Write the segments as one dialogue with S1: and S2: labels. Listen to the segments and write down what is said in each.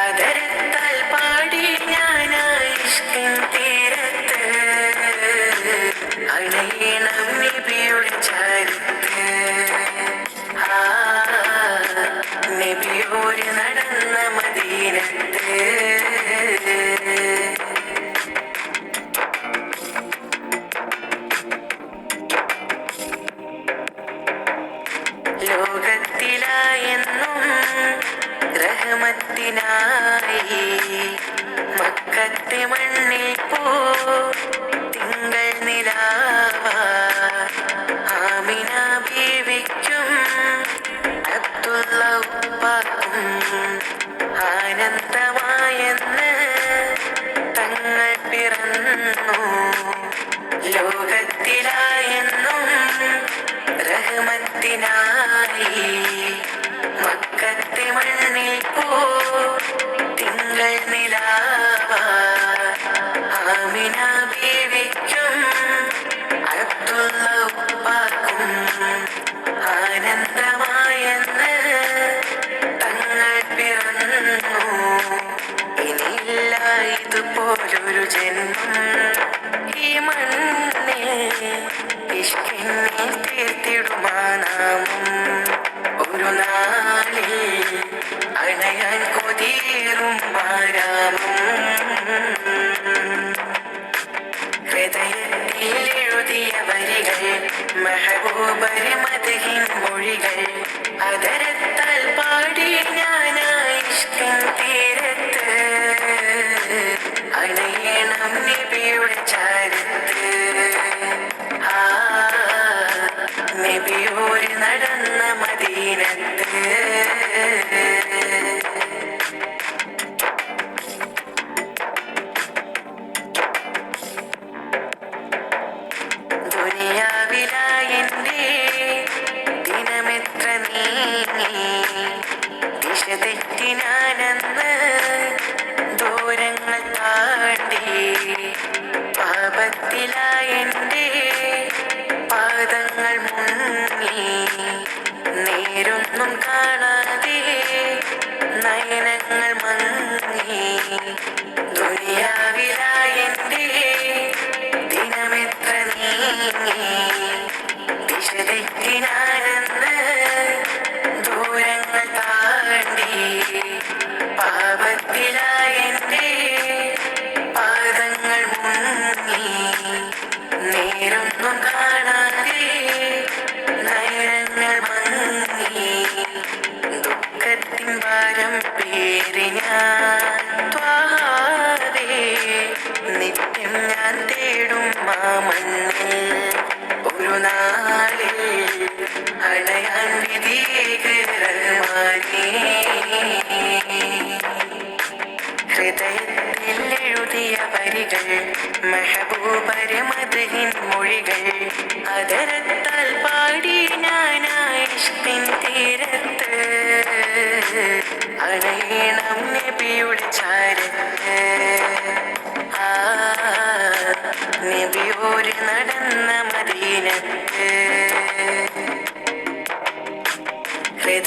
S1: അതരത്താൽ റഹമത്തിനായി മക്കത്തെ മണ്ണിൽ പോ തിങ്കൾ നിലാവ ആമിന ബീവിക്കും ഉപ്പാക്കും ആനന്ദമായെന്ന് ബീവിക്കും അബ്ദുള്ള ഉപ്പാക്കും ആനന്ദമായെന്ന് തങ്ങൾ പിറന്നു. ഇനിയില്ല ഇതുപോലൊരു ജന്മം ഈ മണ്ണിൽ ഇഷ്കിന്നെ തീർത്തിടുമാ നാമം ഒരു നാളിൽ ഹൃദയത്തിൽ എഴുതിയ വരികൾ മെഹബൂബര് മതഹിൻ മൊഴികൾ അതരത്താൽ പാടി ഞാനായിഷ്കിൻ ദിശ തെറ്റിനാനെന്ന് ദൂരങ്ങൾ താണ്ടി പാപത്തിലായെന്റെ പാദങ്ങൾ മുങ്ങി നേരൊന്നും കാണാതെ നയനങ്ങൾ മങ്ങി ദുനിയാവിലായെന്റെ പേറി ഞാൻ നിത്യം ഞാൻ തേടും മാമണ്ണിൽ ഒരു നാളിൽ അണയാൻ വിധികരമാനേ ഹൃദയത്തിൽ എഴുതിയ വരികൾ മെഹബൂബര് മധുഹിൻ മൊഴികൾ അതരത്താൽ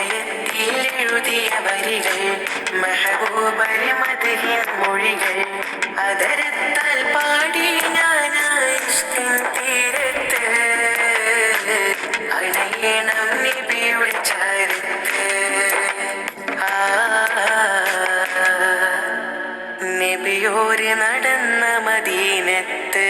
S1: ഹൃദയത്തിൽ വരികൾ മെഹബൂബൽ മതിയ മൊഴികൾ അതരത്താൽ പാടി ഞാൻ തീരത്ത് അണയണം നിബിയുടെ ചരത്ത് നബിയോര് നടന്ന മദീനത്ത്